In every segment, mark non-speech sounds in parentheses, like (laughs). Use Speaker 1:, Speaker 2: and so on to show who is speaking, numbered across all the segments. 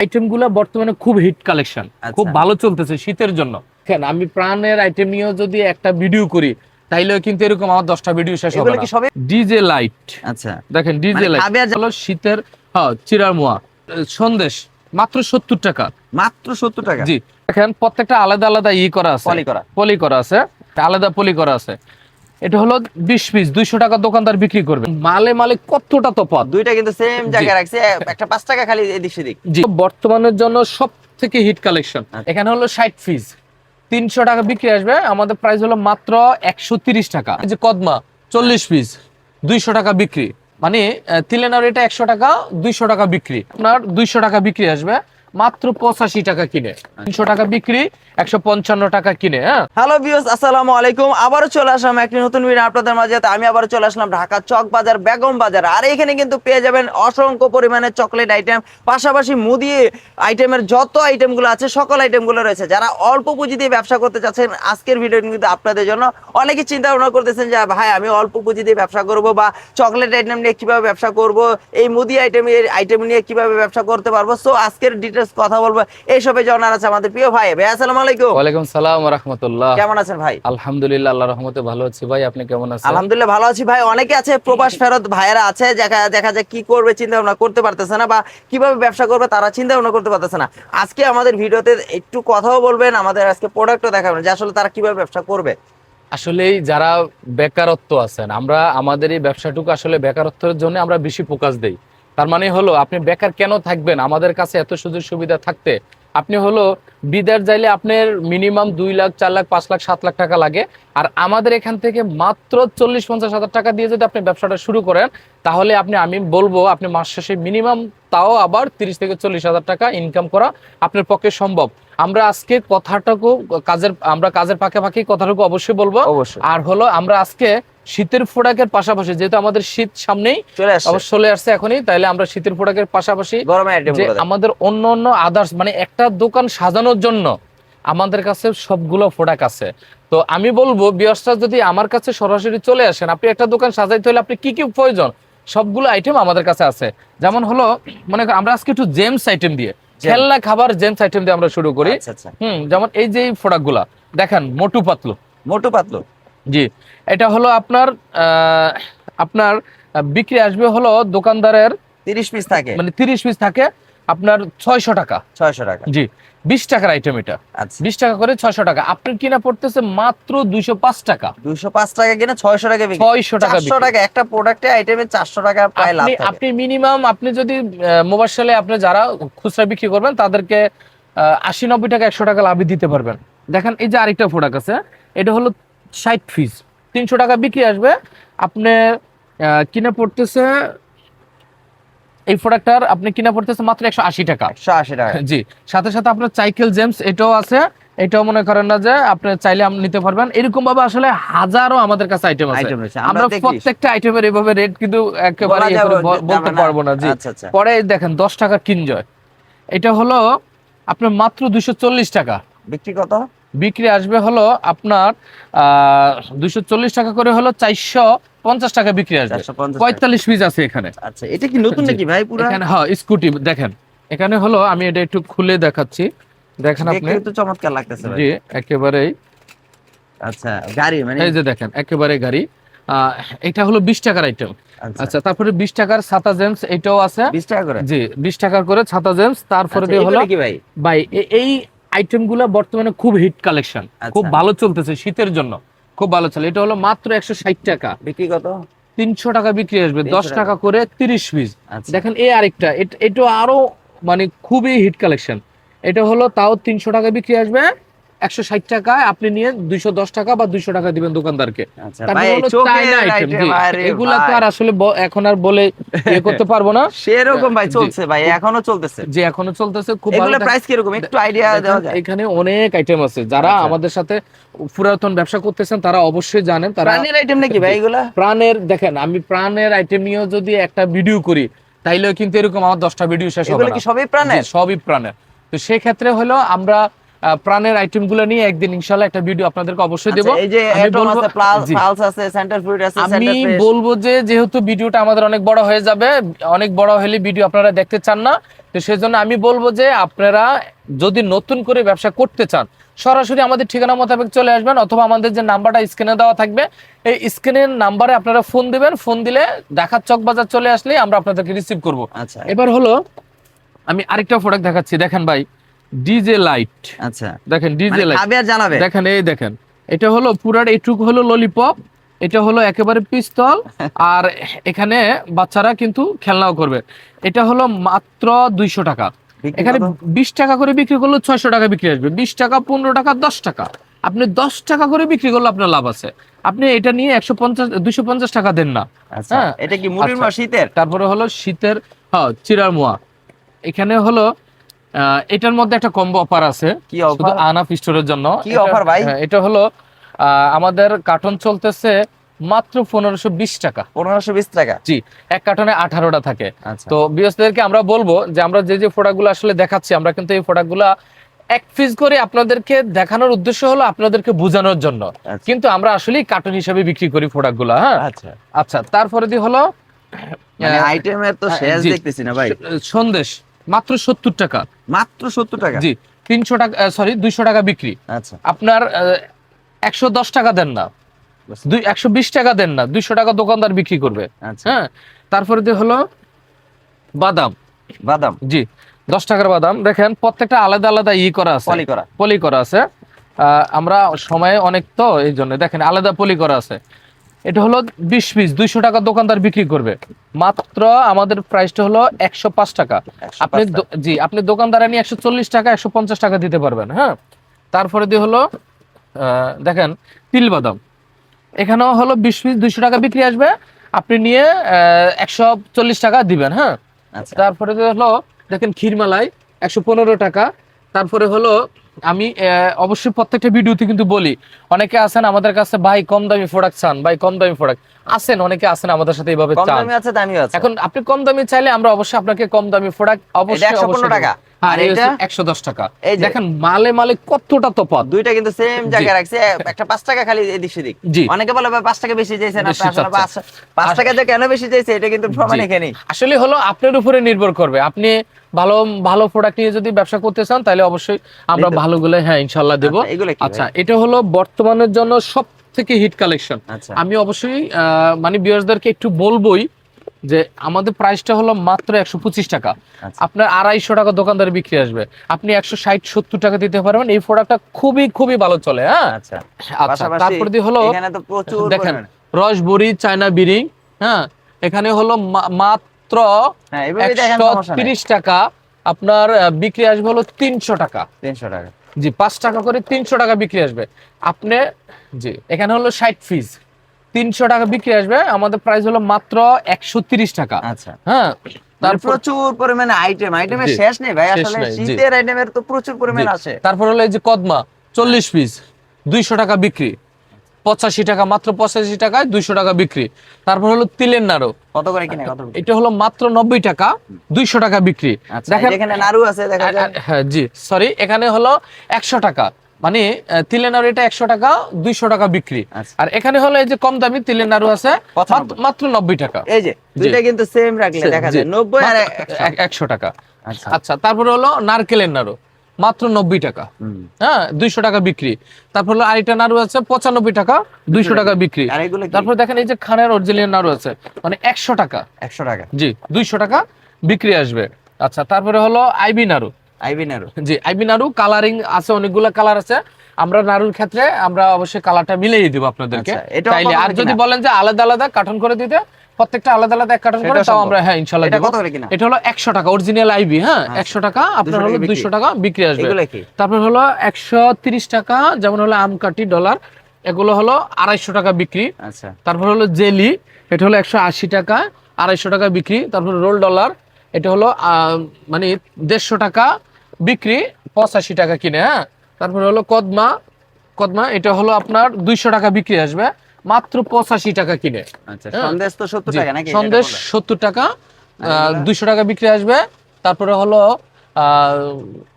Speaker 1: আইটেমগুলো বর্তমানে খুব হিট কালেকশন
Speaker 2: আচ্ছা।
Speaker 1: খুব ভালো চলতেছে শীতের জন্য। কেন আমি প্রাণের আইটেম নিয়েও যদি একটা ভিডিও করি তাইলেও কিন্তু এরকম আমার দশটা ভিডিও শেষ হবে
Speaker 2: কি সবই?
Speaker 1: DJ light.
Speaker 2: আচ্ছা।
Speaker 1: দেখেন ডিজে
Speaker 2: মানে
Speaker 1: লাইট।
Speaker 2: আর যা-
Speaker 1: হলো শীতের হ্যাঁ চিরার মোয়া সন্দেশ মাত্র সত্তর টাকা।
Speaker 2: মাত্র সত্তর টাকা?
Speaker 1: জি। দেখেন প্রত্যেকটা আলাদা আলাদা ই করা আছে।
Speaker 2: পলি করা।
Speaker 1: পলি করা আছে। আলাদা পলি করা আছে। এটা হলো বিশ পিস দুইশো টাকা দোকানদার বিক্রি করবে। মালে মালে কতটা তফাৎ?
Speaker 2: দুইটা কিন্তু সেম জায়গায় রাখছে একটা পাঁচ টাকা খালি এদিক সেদিক।
Speaker 1: জি। বর্তমানের জন্য সব থেকে হিট কালেকশন। এখানে হলো ষাট পিস তিনশো টাকা বিক্রি আসবে আমাদের প্রাইস হলো মাত্র একশো তিরিশ টাকা। এই যে কদমা চল্লিশ পিস দুইশো টাকা বিক্রি। মানে তিলেনার এটা একশো টাকা দুইশো টাকা বিক্রি। আপনার দুইশো টাকা বিক্রি আসবে। মাত্র পঁচাশি টাকা কিনে। তিনশো টাকা বিক্রি, একশো পঞ্চান্ন টাকা কিনে হ্যাঁ?
Speaker 2: হ্যালো ভিউস আসসালামু আলাইকুম। আবারও চলে আসলাম একটি নতুন ভিডিও আপনাদের মাঝে। আমি আবারও চলে আসলাম ঢাকা চক বাজার বেগম বাজার। আর এখানে কিন্তু পেয়ে যাবেন অসংখ্য পরিমাণে চকলেট আইটেম পাশাপাশি মুদি আইটেমের যত আইটেমগুলো আছে, সকল আইটেমগুলো রয়েছে। যারা অল্প পুঁজি দিয়ে ব্যবসা করতে চাচ্ছেন, আজকের ভিডিও কিন্তু আপনাদের জন্য অনেকে চিন্তা ভাবনা করতেছেন যে, ভাই, আমি অল্প পুঁজি দিয়ে ব্যবসা করব বা চকলেট আইটেম নিয়ে কীভাবে ব্যবসা করব, এই মুদি আইটেম আইটেম নিয়ে কীভাবে ব্যবসা করতে পারব? সো আজকের ডিটেলস কথা বলব। এইসবে জানার আছে আমাদের প্রিয় ভাই। ভাই আসসালামু আলাইকুম।
Speaker 1: ওয়ালাইকুম সালাম রহমতুল্লাহ।
Speaker 2: কেমন আছেন ভাই?
Speaker 1: আলহামদুলিল্লাহ আল্লাহ রহমতে ভালো আছি। ভাই আপনি কেমন আছেন?
Speaker 2: আলহামদুলিল্লাহ ভালো আছি ভাই। অনেকে আছে প্রবাস ফেরত ভাইয়েরা আছে দেখা দেখা যায় কি করবে চিন্তা ভাবনা করতে পারতেছে না বা কীভাবে ব্যবসা করবে তারা চিন্তা ভাবনা করতে পারতেছে না। আজকে আমাদের ভিডিওতে একটু কথাও বলবেন আমাদের আজকে প্রোডাক্টও দেখাবেন যে আসলে তারা কীভাবে ব্যবসা করবে।
Speaker 1: আসলেই যারা বেকারত্ব আছেন আমরা আমাদের এই ব্যবসাটুকু আসলে বেকারত্বের জন্য আমরা বেশি ফোকাস দেই। তার মানে হলো আপনি বেকার কেন থাকবেন? আমাদের কাছে এত সুযোগ সুবিধা থাকতে। আপনি হলো বিদার যাইলে আপনার মিনিমাম দুই লাখ চার লাখ পাঁচ লাখ সাত লাখ টাকা লাগে। আর আমাদের এখান থেকে মাত্র চল্লিশ পঞ্চাশ হাজার টাকা দিয়ে যদি আপনি ব্যবসাটা শুরু করেন তাহলে আপনি আমি বলব আপনি মাস শেষে মিনিমাম তাও আবার তিরিশ থেকে চল্লিশ হাজার টাকা ইনকাম করা আপনার পক্ষে সম্ভব। আমরা আজকে কথাটাকু কাজের আমরা কাজের ফাঁকে ফাঁকে কথাটুকু অবশ্যই বলব।
Speaker 2: অবশ্যই।
Speaker 1: আর হলো আমরা আজকে শীতের ফোড়াকের পাশাপাশি যেহেতু আমাদের শীত সামনেই
Speaker 2: চলে আসছে।
Speaker 1: এখনই তাইলে আমরা শীতের ফোড়াকের পাশাপাশি আমাদের অন্য অন্য আদার্স মানে একটা দোকান সাজানোর জন্য আমাদের কাছে সবগুলো প্রোডাক্ট আছে। তো আমি বলব বিয়সটা যদি আমার কাছে সরাসরি চলে আসেন আপনি একটা দোকান সাজাইতে হলে আপনি কি কি প্রয়োজন সবগুলো আইটেম আমাদের কাছে আছে। যেমন হলো মনে করেন আমরা আজকে একটু জেমস আইটেম দিয়ে খেলনা খাবার জেমস আইটেম দিয়ে আমরা শুরু করি।
Speaker 2: আচ্ছা আচ্ছা।
Speaker 1: হুম যেমন এই যে প্রোডাক্টগুলা দেখেন মোটু পাতলু।
Speaker 2: মোটু পাতলু।
Speaker 1: জি। এটা হলো আপনার আপনার বিক্রি আসবে হলো দোকানদারের
Speaker 2: তিরিশ পিস থাকে।
Speaker 1: মানে তিরিশ পিস থাকে আপনার ছয়শো টাকা।
Speaker 2: ছয়শো টাকা।
Speaker 1: জি বিশ টাকার আইটেম এটা।
Speaker 2: আচ্ছা।
Speaker 1: বিশ টাকা করে ছয়শো টাকা। আপনার কিনা পড়তেছে মাত্র দুইশো পাঁচ টাকা।
Speaker 2: দুইশো পাঁচ টাকা কিনে ছয়শো টাকা
Speaker 1: ছয়শো টাকা।
Speaker 2: টাকা একটা প্রোডাক্টে আইটেমে চারশো টাকা প্রায় লাভ
Speaker 1: আপনি মিনিমাম আপনি যদি মোবাইলে আপনি যারা খুচরা বিক্রি করবেন তাদেরকে আশি নব্বই টাকা একশো টাকা লাভই দিতে পারবেন। দেখেন এই যে আরেকটা প্রোডাক্ট আছে এটা হলো ষাট পিস তিনশো টাকা বিক্রি আসবে। আপনি কিনে পড়তেছে এই প্রোডাক্টটার আপনি কিনে পড়তেছে মাত্র একশো আশি টাকা।
Speaker 2: একশো আশি টাকা।
Speaker 1: জি সাথে সাথে আপনার সাইকেল জেমস এটাও আছে। এটাও মনে করেন না যে আপনি চাইলে আপনি নিতে পারবেন। এরকম ভাবে আসলে হাজারো আমাদের কাছে আইটেম আছে। আমরা প্রত্যেকটা আইটেমের এইভাবে রেট কিন্তু একেবারে বলতে পারব না। জি
Speaker 2: আচ্ছা আচ্ছা।
Speaker 1: পরে দেখেন দশ টাকা কিনজয়। এটা হলো আপনার মাত্র দুশো চল্লিশ টাকা।
Speaker 2: বিক্রি কত?
Speaker 1: বিক্রি আসবে হলো আপনার চল্লিশ টাকা করে হলো চারশো পঞ্চাশ টাকা বিক্রি আসবে।
Speaker 2: টাকা।
Speaker 1: পঁয়তাল্লিশ পিস আছে এখানে।
Speaker 2: আচ্ছা এটা কি নতুন নাকি ভাই পুরো?
Speaker 1: এখানে হ্যাঁ স্কুটি দেখেন এখানে হলো আমি এটা একটু খুলে দেখাচ্ছি। দেখেন আপনি।
Speaker 2: তো চমৎকার লাগতেছে
Speaker 1: জি একেবারেই।
Speaker 2: আচ্ছা গাড়ি মানে
Speaker 1: এই যে দেখেন একেবারে গাড়ি। আহ, এটা হলো বিশ টাকার আইটেম
Speaker 2: আচ্ছা।
Speaker 1: আচ্ছা তারপরে বিশ টাকার ছাতা জেমস এটাও আছে।
Speaker 2: বিশ টাকা করে?
Speaker 1: জি বিশ টাকার করে ছাতা জেমস। তারপরে
Speaker 2: আচ্ছা,
Speaker 1: দিয়ে হলো
Speaker 2: ভাই?
Speaker 1: ভাই এই আইটেমগুলা বর্তমানে খুব হিট কালেকশন।
Speaker 2: আচ্ছা।
Speaker 1: খুব ভালো চলতেছে শীতের জন্য। খুব ভালো চলে। এটা হলো মাত্র একশো ষাট টাকা।
Speaker 2: বিক্রি কত?
Speaker 1: তিনশো টাকা বিক্রি আসবে দশ
Speaker 2: টাকা।
Speaker 1: করে তিরিশ পিস।
Speaker 2: আচ্ছা।
Speaker 1: দেখেন এ আরেকটা এট- এটা আরও মানে খুবই হিট কালেকশন। এটা হলো তাও তিনশো টাকা বিক্রি আসবে। একশো ষাট টাকায় আপনি নিয়ে দুইশো দশ টাকা বা দুইশো টাকা দিবেন দোকানদারকে।
Speaker 2: আচ্ছা। আরে
Speaker 1: এগুলা তো আর আসলে এখন আর বলে ইয়ে (laughs) করতে পারব না।
Speaker 2: সেরকম ভাই চলছে ভাই এখনও চলতেছে।
Speaker 1: যে এখনও চলতেছে। খুব ভালো
Speaker 2: প্রাইস কীরকম? একটু আইডিয়া দেওয়া যায়।
Speaker 1: এখানে অনেক আইটেম আছে। যারা
Speaker 2: আচ্ছা।
Speaker 1: আমাদের সাথে পুরাতন ব্যবসা করতেছেন তারা অবশ্যই জানেন। তারা
Speaker 2: প্রাণের আইটেম নাকি ভাই এগুলা?
Speaker 1: প্রাণের দেখেন আমি প্রাণের আইটেম নিয়েও যদি একটা ভিডিও করি তাইলেও কিন্তু এরকম আমার দশটা ভিডিও শেষ হবে
Speaker 2: কি সবই প্রাণের?
Speaker 1: সবই প্রাণের। তো সেই ক্ষেত্রে হলো আমরা প্রাণের আইটেমগুলো নিয়ে একদিন ইনশাল্লাহ একটা ভিডিও আপনাদেরকে অবশ্যই দেবো।
Speaker 2: আচ্ছা, এই যে
Speaker 1: আমি বলবো-
Speaker 2: আছে পালস আছে সেন্টার ফ্রুট আছে
Speaker 1: আমি বলব যে যেহেতু ভিডিওটা আমাদের অনেক বড় হয়ে যাবে অনেক বড় হলে ভিডিও আপনারা দেখতে চান না তো সেই জন্য আমি বলব যে আপনারা যদি নতুন করে ব্যবসা করতে চান সরাসরি আমাদের ঠিকানা মোতাবেক চলে আসবেন অথবা আমাদের যে নাম্বারটা স্ক্রিনে দেওয়া থাকবে এই স্ক্রিনের নাম্বারে আপনারা ফোন দিবেন ফোন দিলে ঢাকার চক বাজার চলে আসলে আমরা আপনাদেরকে রিসিভ করব।
Speaker 2: আচ্ছা।
Speaker 1: এবার হলো আমি আরেকটা প্রোডাক্ট দেখাচ্ছি দেখেন ভাই। ডিজে লাইট
Speaker 2: আচ্ছা।
Speaker 1: দেখেন ডিজে
Speaker 2: মানে
Speaker 1: লাইট
Speaker 2: খাবে আর জানাবে
Speaker 1: দেখেন এই দেখেন। এটা হলো পুরার এইটুকু হলো ললিপপ এটা হলো একেবারে পিস্তল (laughs) আর এখানে বাচ্চারা কিন্তু খেলনাও করবে। এটা হলো মাত্র দুইশো টাকা। এখানে বিশ টাকা করে বিক্রি করলে ছয়শো টাকা বিক্রি আসবে। বিশ টাকা পনেরো টাকা দশ টাকা। আপনি দশ টাকা করে বিক্রি করলে আপনার লাভ আছে। আপনি এটা নিয়ে একশো পঞ্চাশ দুইশো পঞ্চাশ টাকা দেন না।
Speaker 2: আচ্ছা।
Speaker 1: হ্যাঁ।
Speaker 2: এটা কি
Speaker 1: আচ্ছা।
Speaker 2: শীতের?
Speaker 1: তারপরে হলো শীতের হ্যাঁ চিরার মোয়া। এখানে হলো এটার মধ্যে একটা কম্বো অফার আছে।
Speaker 2: কি
Speaker 1: শুধু
Speaker 2: অফার
Speaker 1: আনাফ স্টোরের জন্য।
Speaker 2: কি offer ভাই?
Speaker 1: হ্যাঁ, এটা হলো আমাদের কার্টন চলতেছে মাত্র পনেরোশো বিশ টাকা।
Speaker 2: পনেরোশো বিশ টাকা।
Speaker 1: জি এক কার্টনে আঠারোটা থাকে।
Speaker 2: আচ্ছা।
Speaker 1: তো বিএসদেরকে আমরা বলব যে আমরা যে যে প্রোডাক্টগুলো আসলে দেখাচ্ছি আমরা কিন্তু এই প্রোডাক্টগুলো এক পিস করে আপনাদেরকে দেখানোর উদ্দেশ্য হলো আপনাদেরকে বোঝানোর জন্য।
Speaker 2: আচ্ছা।
Speaker 1: কিন্তু আমরা আসলেই কার্টন হিসেবে বিক্রি করি প্রোডাক্টগুলো হ্যাঁ?
Speaker 2: আচ্ছা।
Speaker 1: আচ্ছা তারপরে দিয়ে হলো
Speaker 2: মানে আইটেমের তো শেষ দেখতেছি না ভাই।
Speaker 1: সন্দেশ। মাত্র সত্তর টাকা।
Speaker 2: মাত্র সত্তর টাকা?
Speaker 1: জি তিনশো টাকা সরি দুইশো টাকা বিক্রি।
Speaker 2: আচ্ছা।
Speaker 1: আপনার একশো দশ টাকা দেন না। দুই একশো বিশ টাকা দেন না দুইশো টাকা দোকানদার বিক্রি করবে।
Speaker 2: আচ্ছা।
Speaker 1: হ্যাঁ তারপরে দিয়ে হলো বাদাম।
Speaker 2: বাদাম?
Speaker 1: জি দশ টাকার বাদাম। দেখেন প্রত্যেকটা আলাদা আলাদা ই করা আছে।
Speaker 2: পলি করা।
Speaker 1: পলি করা আছে। আহ, আমরা সময়ে অনেক তো এই জন্য। দেখেন আলাদা পলি করা আছে। এটা হলো বিশ পিস দুইশো টাকা দোকানদার বিক্রি করবে। মাত্র আমাদের প্রাইসটা হলো একশো পাঁচ টাকা। আপনি জি আপনি দোকানদার নিয়ে একশো চল্লিশ টাকা একশো পঞ্চাশ টাকা দিতে পারবেন হ্যাঁ? তারপরে দিয়ে হলো আহ, দেখেন তিল বাদাম। এখানেও হলো বিশ পিস দুইশো টাকা বিক্রি আসবে। আপনি নিয়ে একশো চল্লিশ টাকা দিবেন হ্যাঁ?
Speaker 2: আচ্ছা।
Speaker 1: তারপরে হলো দেখেন ক্ষীরমালাই একশো পনেরো টাকা। তারপরে হলো আমি আহ, অবশ্যই প্রত্যেকটা ভিডিওতে কিন্তু বলি অনেকে আছেন আমাদের কাছে ভাই কম দামি প্রোডাক্ট চান ভাই কম দামি প্রোডাক্ট আছেন অনেকে আছেন আমাদের সাথে এইভাবে
Speaker 2: কম
Speaker 1: চান।
Speaker 2: দামি আছে দামি আছে।
Speaker 1: এখন আপনি কম দামি চাইলে আমরা অবশ্যই আপনাকে কম দামি প্রোডাক্ট অবশ্যই
Speaker 2: 115
Speaker 1: অবশ্যই
Speaker 2: টাকা। আর এটা?
Speaker 1: টাকা। দেখেন মালে মালে কতটা তফাৎ।
Speaker 2: দুইটা কিন্তু সেম জায়গায় রাখছে একটা টাকা খালি এদিক সেদিক। অনেকে বলে ভাই টাকা বেশি চাইছেন আসলে টাকা যে কেন বেশি চাইছে এটা কিন্তু প্রমাণ।
Speaker 1: আসলে হলো আপনার উপরে নির্ভর করবে। আপনি ভালো ভালো প্রোডাক্ট নিয়ে যদি ব্যবসা করতে চান তাহলে অবশ্যই আমরা
Speaker 2: দিতে-
Speaker 1: ভালোগুলো হ্যাঁ ইনশাল্লাহ দেবো।
Speaker 2: আচ্ছা,
Speaker 1: আচ্ছা এটা হলো বর্তমানের জন্য সব থেকে হিট কালেকশন আমি অবশ্যই আহ, মানে বিয়ার্সদেরকে একটু বলবোই যে আমাদের প্রাইসটা হলো মাত্র একশো পঁচিশ টাকা।
Speaker 2: আচ্ছা।
Speaker 1: আপনার আড়াইশো টাকা দোকানদারে বিক্রি আসবে। আপনি একশো ষাট সত্তর টাকা দিতে পারবেন। এই প্রোডাক্টটা খুবই খুবই ভালো চলে হ্যাঁ?
Speaker 2: আচ্ছা।
Speaker 1: আচ্ছা তারপর দিয়ে হলো দেখেন রসবড়ি চায়না বিড়ি হ্যাঁ? এখানে হলো মাত্র
Speaker 2: হ্যাঁ
Speaker 1: একশো তিরিশ টাকা। আপনার বিক্রি আসবে হলো তিনশো টাকা।
Speaker 2: তিনশো টাকা।
Speaker 1: জি পাঁচ টাকা করে তিনশো টাকা বিক্রি আসবে। আপনি জি এখানে হলো ষাট পিস তিনশো টাকা বিক্রি আসবে। আমাদের প্রাইস হলো মাত্র একশো তিরিশ টাকা।
Speaker 2: আচ্ছা।
Speaker 1: হ্যাঁ
Speaker 2: মানে
Speaker 1: তারপর
Speaker 2: প্রচুর পরিমাণে আইটেম আইটেমের শেষ নেই ভাই আসলে শীতের আইটেমের তো প্রচুর পরিমাণ
Speaker 1: জি। তারপর হলো এই যে কদমা চল্লিশ পিস দুইশো টাকা বিক্রি। পঁচাশি টাকা মাত্র পঁচাশি টাকায় দুইশো টাকা বিক্রি। তারপর হলো তিলের নাড়ু।
Speaker 2: কত করে কিনে
Speaker 1: এটা হলো মাত্র নব্বই টাকা দুইশো টাকা বিক্রি।
Speaker 2: আচ্ছা
Speaker 1: দেখেন
Speaker 2: এখানে নাড়ু আছে
Speaker 1: হ্যাঁ জি সরি এখানে হলো একশো টাকা। মানে নাড়ু এটা একশো টাকা দুইশো টাকা বিক্রি।
Speaker 2: আচ্ছা।
Speaker 1: আর এখানে হলো এই যে কম দামি তিলের নাড়ু আছে মাত্র- নব্বই টাকা।
Speaker 2: এই যে দুইটা কিন্তু সেম রাখলে দেখা যায় নব্বই আর একশো।
Speaker 1: টাকা।
Speaker 2: আচ্ছা।
Speaker 1: আচ্ছা তারপরে হলো নারকেলের নাড়ু মাত্র নব্বই টাকা। হ্যাঁ দুইশো টাকা বিক্রি। তারপর হলো আরেকটা নাড়ু আছে পঁচানব্বই টাকা দুইশো টাকা বিক্রি। তারপর দেখেন এই যে খানের অরিজিনাল নাড়ু আছে মানে একশো টাকা।
Speaker 2: একশো টাকা।
Speaker 1: জি দুইশো টাকা বিক্রি আসবে। আচ্ছা তারপরে হলো আইবি নাড়ু।
Speaker 2: আইবি নাড়ু
Speaker 1: জি আইবি নাড়ু কালারিং আছে অনেকগুলো কালার আছে। আমরা নাড়ুর ক্ষেত্রে আমরা অবশ্যই কালারটা মিলিয়ে দিব আপনাদেরকে।
Speaker 2: আচ্ছা,
Speaker 1: তাইলে আর যদি বলেন যে আলাদা আলাদা কার্টন করে দিতে প্রত্যেকটা আলাদা আলাদা এক কার্টন করে তাও আমরা হ্যাঁ ইনশাল্লাহ
Speaker 2: এটা কত করে কিনা?
Speaker 1: এটা হলো একশো টাকা অরিজিনাল আইবি হ্যাঁ
Speaker 2: আচ্ছা।
Speaker 1: টাকা আপনার হলো
Speaker 2: টাকা
Speaker 1: দুইশো টাকা বিক্রি আসবে। তারপর হলো একশো তিরিশ টাকা যেমন হলো আমকাটি ডলার এগুলো হলো আড়াইশো টাকা বিক্রি।
Speaker 2: আচ্ছা।
Speaker 1: তারপর হলো জেলি এটা হলো একশো আশি টাকা আড়াইশো টাকা বিক্রি। তারপর রোল ডলার এটা হলো আহ, মানে দেড়শো টাকা বিক্রি পঁচাশি টাকা কিনে হ্যাঁ? তারপরে হলো কদমা। কদমা এটা হলো আপনার দুইশো টাকা বিক্রি আসবে মাত্র পঁচাশি টাকা কিনে।
Speaker 2: আচ্ছা
Speaker 1: হ্যাঁ।
Speaker 2: সন্দেশ তো সত্তর টাকা নাকি
Speaker 1: সন্দেশ সত্তর টাকা দুইশো টাকা বিক্রি আসবে তারপরে হলো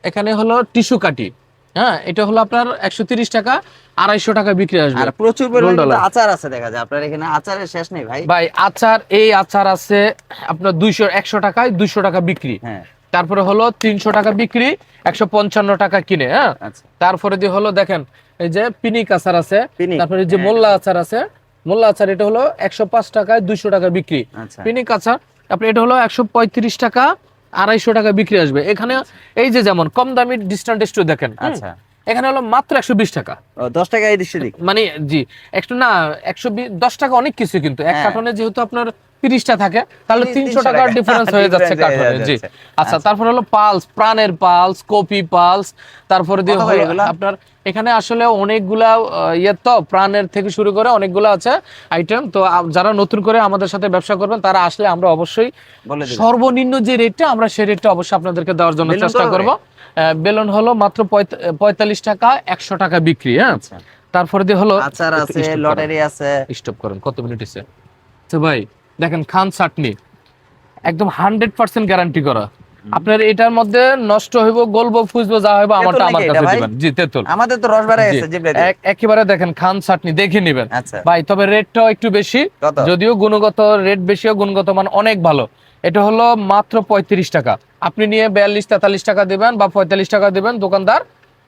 Speaker 1: এখানে হলো টিস্যু কাটি হ্যাঁ? এটা হলো আপনার একশো তিরিশ টাকা আড়াইশো টাকা বিক্রি আসবে।
Speaker 2: আর প্রচুর পরিমাণে। আচার আছে দেখা যায় আপনার এখানে আচারের শেষ নেই ভাই।
Speaker 1: ভাই আচার এই আচার আছে আপনার দুইশো একশো টাকায় দুইশো টাকা বিক্রি।
Speaker 2: হ্যাঁ।
Speaker 1: তারপরে হলো তিনশো টাকা বিক্রি একশো পঞ্চান্ন টাকা কিনে হ্যাঁ?
Speaker 2: আচ্ছা।
Speaker 1: তারপরে যে হলো দেখেন এই যে পিনিক আচার আছে তারপরে যে
Speaker 2: হ্যাঁ।
Speaker 1: মোল্লা আচার আছে মোল্লা আচার এটা হলো একশো পাঁচ টাকায় দুইশো টাকা বিক্রি।
Speaker 2: আচ্ছা।
Speaker 1: পিনিক আচার আপনি এটা হলো একশো পঁয়ত্রিশ টাকা আড়াইশো টাকা বিক্রি আসবে। এখানে এই যে যেমন কম দামি ডিস্টান্ট একটু দেখেন
Speaker 2: আচ্ছা।
Speaker 1: এখানে হলো মাত্র একশো বিশ টাকা।
Speaker 2: দশ টাকা এই
Speaker 1: মানে জি একটু না একশো দশ টাকা অনেক কিছু কিন্তু। এক
Speaker 2: হ্যাঁ।
Speaker 1: কার্টনে যেহেতু আপনার তিরিশটা থাকে তাহলে তিনশো টাকার
Speaker 2: টাকা।
Speaker 1: ডিফারেন্স (laughs) হয়ে যাচ্ছে কার্টনে জি। আচ্ছা তারপর হলো পালস প্রাণের পালস কপি পালস তারপরে দিয়ে? আপনার এখানে আসলে অনেকগুলা ইয়ে তো প্রাণের থেকে শুরু করে অনেকগুলো আছে আইটেম তো যারা নতুন করে আমাদের সাথে ব্যবসা করবেন তারা আসলে আমরা অবশ্যই সর্বনিম্ন যে রেটটা আমরা সেই রেটটা অবশ্যই আপনাদেরকে দেওয়ার জন্য চেষ্টা করব। বেলুন হলো মাত্র পঁয়তাল্লিশ টাকা একশো টাকা বিক্রি হ্যাঁ?
Speaker 2: আচ্ছা।
Speaker 1: তারপরে দিয়ে হলো
Speaker 2: আচার আছে লটারি আছে।
Speaker 1: স্টপ করেন কত মিনিট আছে তো ভাই দেখেন খান চাটনি। একদম হান্ড্রেড পার্সেন্ট গ্যারান্টি করা। আপনার এটার মধ্যে নষ্ট হইব গলবো ফুসবো যা হইব আমারটা আমার কাছে দিবেন। জি তেতুল।
Speaker 2: আমাদের তো রস বেড়ে গেছে জিবলে।
Speaker 1: একেবারে দেখেন খান চাটনি দেখে নেবেন।
Speaker 2: আচ্ছা।
Speaker 1: ভাই তবে রেটটাও একটু বেশি যদিও গুণগত রেট বেশি ও গুণগত মান অনেক ভালো। এটা হলো মাত্র পঁয়ত্রিশ টাকা। আপনি নিয়ে বিয়াল্লিশ তেতাল্লিশ টাকা দিবেন বা পঁয়তাল্লিশ টাকা দিবেন দোকানদার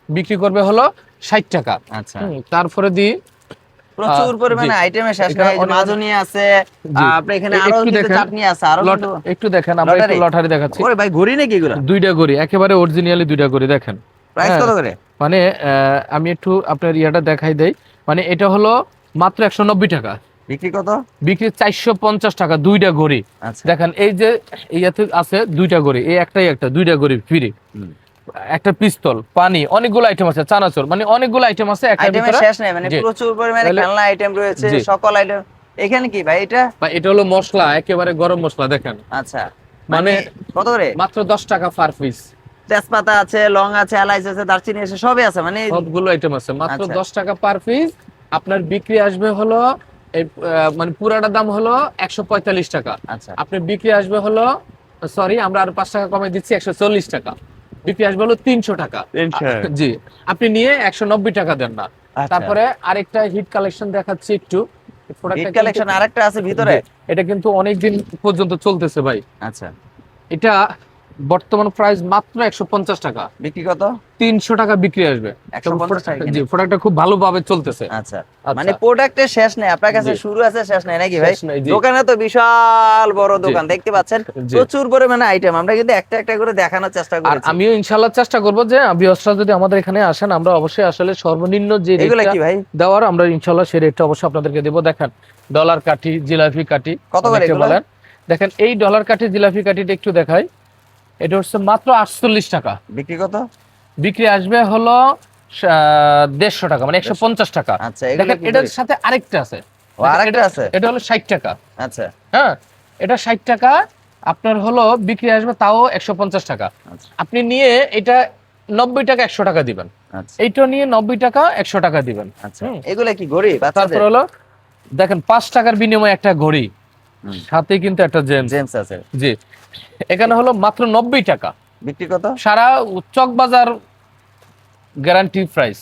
Speaker 1: বিক্রি করবে হলো ষাট টাকা।
Speaker 2: আচ্ছা।
Speaker 1: তারপরে দিই
Speaker 2: প্রচুর পরিমাণে
Speaker 1: জি।
Speaker 2: আইটেমের শেষ নাই মাজুনি আছে আপনার এখানে আরও
Speaker 1: দেখেন।
Speaker 2: চাটনি আছে আরও
Speaker 1: একটু দেখেন আমরা একটু
Speaker 2: লটারি?
Speaker 1: দেখাচ্ছি।
Speaker 2: ওরে ভাই নাকি এগুলো?
Speaker 1: দুইটা গড়ি একেবারে অরিজিনালি দুইটা গড়ি দেখেন।
Speaker 2: প্রাইস
Speaker 1: হ্যাঁ।
Speaker 2: কত করে?
Speaker 1: মানে আমি একটু আপনার ইয়াটা দেখাই দেই। মানে এটা হলো মাত্র একশো নব্বই টাকা।
Speaker 2: বিক্রি কত?
Speaker 1: বিক্রি চারশো পঞ্চাশ টাকা দুইটা গড়ি
Speaker 2: আচ্ছা।
Speaker 1: দেখেন এই যে ইয়াতে আছে দুইটা গড়ি এই একটাই একটা দুইটা গড়ি ফ্রি। একটা পিস্তল পানি অনেকগুলো আইটেম আছে চানাচুর মানে অনেকগুলো আইটেম আছে একটা
Speaker 2: আইটেমের শেষ নাই মানে। প্রচুর পরিমাণে খেলনা আইটেম রয়েছে সকল আইটেম এখানে কি ভাই এটা?
Speaker 1: বা এটা হলো মশলা একেবারে গরম মশলা দেখেন।
Speaker 2: আচ্ছা।
Speaker 1: মানে
Speaker 2: মানে কত করে?
Speaker 1: মাত্র দশ টাকা পার পিস
Speaker 2: তেজপাতা আছে লং আছে এলাইচ আছে দারচিনি আছে সবই আছে মানে
Speaker 1: সবগুলো আইটেম আছে মাত্র
Speaker 2: আচ্ছা।
Speaker 1: দশ টাকা পার পিস আপনার বিক্রি আসবে হলো মানে পুরাটা দাম হলো একশো পঁয়তাল্লিশ টাকা।
Speaker 2: আচ্ছা।
Speaker 1: আপনি বিক্রি আসবে হলো সরি আমরা আর পাঁচ টাকা কমে দিচ্ছি একশো চল্লিশ টাকা। বিক্রি বলো তিনশো টাকা। জি আপনি নিয়ে একশো নব্বই টাকা দেন না।
Speaker 2: আচ্ছা।
Speaker 1: তারপরে আরেকটা হিট কালেকশন দেখাচ্ছি একটু।
Speaker 2: হিট কালেকশন আরেকটা আছে ভিতরে?
Speaker 1: এটা কিন্তু অনেকদিন পর্যন্ত চলতেছে ভাই।
Speaker 2: আচ্ছা।
Speaker 1: এটা বর্তমান প্রাইস মাত্র একশো পঞ্চাশ টাকা।
Speaker 2: বিক্রি কত?
Speaker 1: তিনশো টাকা বিক্রি আসবে। জি প্রোডাক্টটা খুব ভালোভাবে চলতেছে।
Speaker 2: আচ্ছা।
Speaker 1: আচ্ছা।
Speaker 2: মানে প্রোডাক্টের শেষ নেই। আপনার কাছে শুরু আছে শেষ নাই নাকি ভাই। দোকানে তো বিশাল বড় দোকান দেখতে পাচ্ছেন। প্রচুর পরিমাণে আইটেম আমরা কিন্তু একটা একটা করে দেখানোর চেষ্টা
Speaker 1: আর আমিও ইনশাল্লাহ চেষ্টা করব যে বিয়সরা যদি আমাদের এখানে আসেন আমরা অবশ্যই আসলে সর্বনিম্ন যে রেটটা
Speaker 2: ভাই?
Speaker 1: দেওয়ার আমরা ইনশাল্লাহ সেই রেটটা অবশ্যই আপনাদেরকে দেবো। দেখেন ডলার কাঠি জিলাপি কাঠি
Speaker 2: কত করে
Speaker 1: বলেন। দেখেন এই ডলার কাঠি জিলাপি কাঠিটা একটু দেখাই। এটা হচ্ছে মাত্র আটচল্লিশ টাকা।
Speaker 2: বিক্রি কত?
Speaker 1: বিক্রি আসবে হলো দেড়শো টাকা মানে একশো পঞ্চাশ টাকা।
Speaker 2: আচ্ছা
Speaker 1: দেখেন এটার সাথে আরেকটা আছে।
Speaker 2: আরেকটা আছে?
Speaker 1: এটা হলো ষাট টাকা।
Speaker 2: আচ্ছা।
Speaker 1: হ্যাঁ এটা ষাট টাকা আপনার হলো বিক্রি আসবে তাও একশো পঞ্চাশ টাকা।
Speaker 2: আচ্ছা।
Speaker 1: আপনি নিয়ে এটা নব্বই টাকা একশো টাকা দিবেন।
Speaker 2: আচ্ছা।
Speaker 1: এইটা নিয়ে নব্বই টাকা একশো টাকা দিবেন।
Speaker 2: আচ্ছা।
Speaker 1: হুম।
Speaker 2: কি গরিব
Speaker 1: তারপর হলো দেখেন পাঁচ টাকার বিনিময়ে একটা ঘড়ি। সাথে কিন্তু একটা জেমস।
Speaker 2: জেমস আছে।
Speaker 1: জি। এখানে হলো মাত্র নব্বই টাকা।
Speaker 2: বিক্রি কত?
Speaker 1: সারা চক বাজার গ্যারান্টি প্রাইস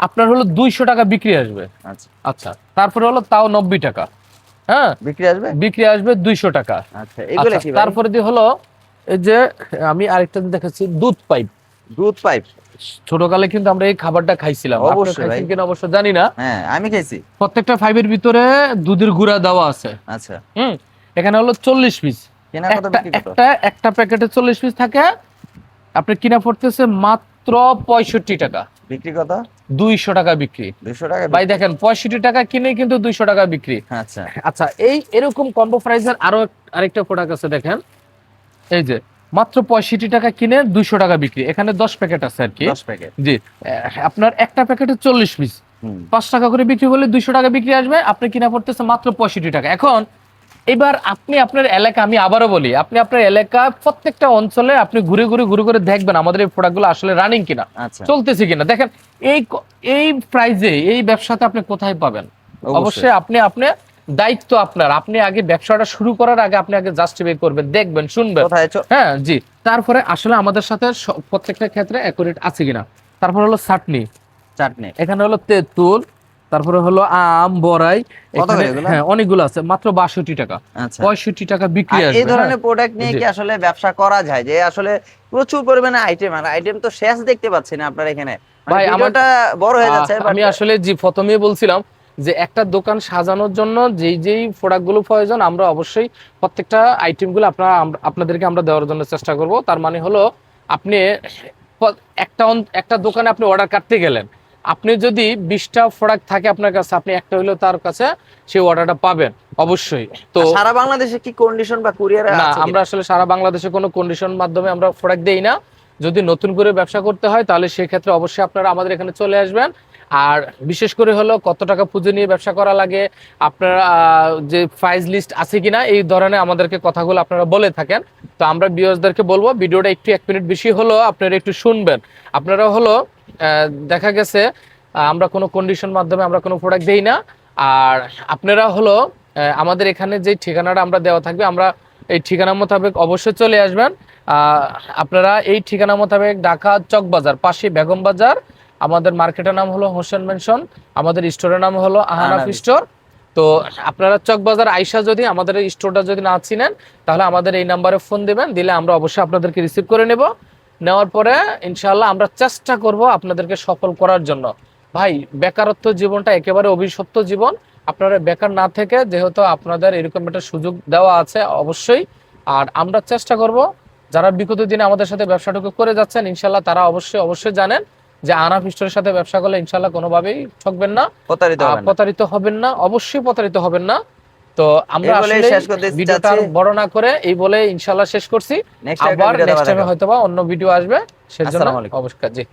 Speaker 1: আপনার হলো দুইশো টাকা বিক্রি আসবে।
Speaker 2: আচ্ছা।
Speaker 1: আচ্ছা তারপরে হলো তাও নব্বই টাকা। হ্যাঁ?
Speaker 2: বিক্রি আসবে?
Speaker 1: বিক্রি আসবে দুইশো টাকা।
Speaker 2: আচ্ছা এগুলা
Speaker 1: আচ্ছা,
Speaker 2: কি?
Speaker 1: তারপরে দিয়ে হলো এই যে আমি আরেকটা দেখাচ্ছি দুধ পাইপ।
Speaker 2: দুধ পাইপ।
Speaker 1: ছোটকালে কিন্তু আমরা এই খাবারটা খাইছিলাম।
Speaker 2: অবশ্যই।
Speaker 1: কিনা অবশ্য জানি না।
Speaker 2: হ্যাঁ আমি খাইছি।
Speaker 1: প্রত্যেকটা ফাইভের ভিতরে দুধের গুঁড়া দেওয়া আছে।
Speaker 2: আচ্ছা।
Speaker 1: হুম এখানে হলো চল্লিশ পিস
Speaker 2: কেনা
Speaker 1: একটা একটা প্যাকেটে চল্লিশ পিস থাকে। আপনি কিনা পড়তেছে মাত্র পঁয়ষট্টি টাকা।
Speaker 2: বিক্রি কত?
Speaker 1: দুইশো টাকা বিক্রি।
Speaker 2: দুশো টাকা
Speaker 1: ভাই দেখেন পঁয়ষট্টি টাকা কিনে কিন্তু দুইশো টাকা বিক্রি।
Speaker 2: আচ্ছা।
Speaker 1: আচ্ছা এই এরকম কম্বো প্রাইসের আরও আরেকটা প্রোডাক্ট আছে দেখেন। এই যে মাত্র পঁয়ষট্টি টাকা কিনে দুইশো টাকা বিক্রি। এখানে দশ প্যাকেট আছে আর কি।
Speaker 2: প্যাকেট।
Speaker 1: জি আপনার একটা প্যাকেটে চল্লিশ পিস। পাঁচ টাকা করে বিক্রি করলে দুইশো টাকা বিক্রি আসবে আপনি কিনা পড়তেছে মাত্র পঁয়ষট্টি টাকা। এখন এবার আপনি আপনার এলাকা আমি আবারও বলি আপনি আপনার এলাকা প্রত্যেকটা অঞ্চলে আপনি ঘুরে ঘুরে ঘুরে ঘুরে দেখবেন আমাদের এই প্রোডাক্টগুলো আসলে রানিং কিনা
Speaker 2: আচ্ছা।
Speaker 1: চলতেছে কিনা। দেখেন এই এই প্রাইজে এই ব্যবসাতে আপনি কোথায় পাবেন? অবশ্যই আপনি আপনি দায়িত্ব আপনার। আপনি আগে ব্যবসাটা শুরু করার আগে আপনি আগে জাস্টিফাই করবেন দেখবেন শুনবেন। হ্যাঁ জি। তারপরে আসলে আমাদের সাথে প্রত্যেকটা ক্ষেত্রে অ্যাকুরেট আছে কিনা। তারপর হলো চাটনি।
Speaker 2: চাটনি।
Speaker 1: এখানে হলো তেঁতুল তারপরে হলো আম বড়াই। হ্যাঁ অনেকগুলো আছে মাত্র বাষট্টি টাকা।
Speaker 2: আচ্ছা।
Speaker 1: পঁয়ষট্টি টাকা বিক্রি
Speaker 2: এই ধরনের
Speaker 1: হ্যাঁ।
Speaker 2: প্রোডাক্ট নিয়ে কি আসলে ব্যবসা করা যায়? যে আসলে প্রচুর পরিমাণে আইটেম আর আইটেম তো শেষ দেখতে পাচ্ছি না আপনার এখানে।
Speaker 1: ভাই,
Speaker 2: আমারটা বড় হয়ে যাচ্ছে
Speaker 1: আমি আসলে জি প্রথমেই বলছিলাম যে একটা দোকান সাজানোর জন্য যেই যেই প্রোডাক্টগুলো প্রয়োজন আমরা অবশ্যই প্রত্যেকটা আইটেমগুলো আপনারা আপনাদেরকে আমরা দেওয়ার জন্য চেষ্টা করব। তার মানে হলো আপনি একটা একটা দোকানে আপনি অর্ডার কাটতে গেলেন। আপনি যদি বিশটা প্রোডাক্ট থাকে আপনার কাছে আপনি একটা হইলেও তার কাছে সেই অর্ডারটা পাবেন অবশ্যই। তো
Speaker 2: সারা বাংলাদেশে কি কন্ডিশন বা কুরিয়ার
Speaker 1: না আমরা আসলে সারা বাংলাদেশে কোনো কন্ডিশন মাধ্যমে আমরা প্রোডাক্ট দেই না। যদি নতুন করে ব্যবসা করতে হয় তাহলে সেক্ষেত্রে অবশ্যই আপনারা আমাদের এখানে চলে আসবেন। আর বিশেষ করে হলো কত টাকা পুঁজি নিয়ে ব্যবসা করা লাগে, আপনার যে প্রাইস লিস্ট আছে কিনা, এই ধরনের আমাদেরকে কথাগুলো আপনারা বলে থাকেন। তো আমরা বিয়সদেরকে বলব, ভিডিওটা একটু এক মিনিট বেশি হলো আপনারা একটু শুনবেন। আপনারা হলো দেখা গেছে আমরা কোনো কন্ডিশন মাধ্যমে আমরা কোনো প্রোডাক্ট দিই না। আর আপনারা হলো আমাদের এখানে যে ঠিকানাটা আমরা দেওয়া থাকবে, আমরা এই ঠিকানা মোতাবেক অবশ্যই চলে আসবেন। আপনারা এই ঠিকানা মোতাবেক ঢাকা চকবাজার, পাশে বেগম বাজার আমাদের মার্কেটের নাম হলো হোসেন মেনশন আমাদের স্টোরের নাম হলো আহানাফ স্টোর। তো আপনারা চক বাজার আইসা যদি আমাদের এই স্টোরটা যদি না চিনেন তাহলে আমাদের এই নাম্বারে ফোন দিবেন দিলে আমরা অবশ্যই আপনাদেরকে রিসিভ করে নেব। নেওয়ার পরে ইনশাআল্লাহ আমরা চেষ্টা করব আপনাদেরকে সফল করার জন্য। ভাই বেকারত্ব জীবনটা একেবারে অভিশপ্ত জীবন। আপনারা বেকার না থেকে যেহেতু আপনাদের এরকম একটা সুযোগ দেওয়া আছে অবশ্যই। আর আমরা চেষ্টা করব যারা বিগত দিনে আমাদের সাথে ব্যবসাটুকু করে যাচ্ছেন ইনশাল্লাহ তারা অবশ্যই অবশ্যই জানেন। যে আনা স্টোরের সাথে ব্যবসা করলে ইনশাল্লাহ কোনোভাবেই ঠকবেন না।
Speaker 2: প্রতারিত হবেন না।
Speaker 1: প্রতারিত হবেন না অবশ্যই প্রতারিত হবেন না। তো আমরা আসলে ভিডিওটা বড় না করে এই বলে ইনশাল্লাহ শেষ করছি। আবার নেক্সট টাইমে
Speaker 2: হয়তোবা
Speaker 1: হয়তো বা অন্য ভিডিও আসবে সেজন্য অবশ্যই জি।